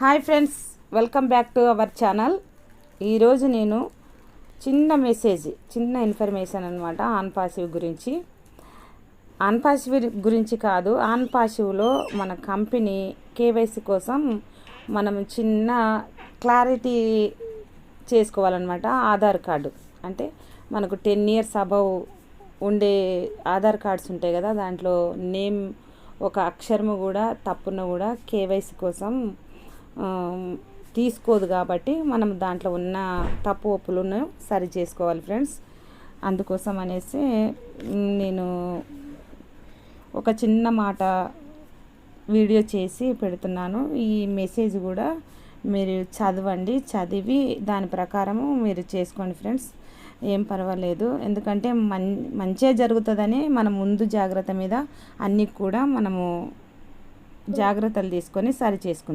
Hi friends welcome back to our channel. ఈరోజు నేను చిన్న మెసేజ్ చిన్న ఇన్ఫర్మేషన్ అనమాట ఆన్ పాసివ్ గురించి. ఆన్ పాసివ్ గురించి కాదు ఆన్ పాసివ్లో మన కంపెనీ కేవైసీ కోసం మనం చిన్న క్లారిటీ చేసుకోవాలన్నమాట ఆధార్ కార్డు. అంటే మనకు టెన్ ఇయర్స్ అబవ్ ఉండే ఆధార్ కార్డ్స్ ఉంటాయి కదా దాంట్లో నేమ్ ఒక అక్షరము కూడా తప్పున కూడా కేవైసీ కోసం తీసుకోదు కాబట్టి మనం దాంట్లో ఉన్న తప్పు ఒప్పులను సరి చేసుకోవాలి ఫ్రెండ్స్. అందుకోసం అనేసి నేను ఒక చిన్న మాట వీడియో చేసి పెడుతున్నాను. ఈ మెసేజ్ కూడా మీరు చదవండి చదివి దాని ప్రకారము మీరు చేసుకోండి ఫ్రెండ్స్. ఏం పర్వాలేదు. ఎందుకంటే మం మంచిగా జరుగుతుందని మనం ముందు జాగ్రత్త మీద అన్నీ కూడా మనము జాగ్రత్తలు తీసుకొని సరి చేసుకుందాం.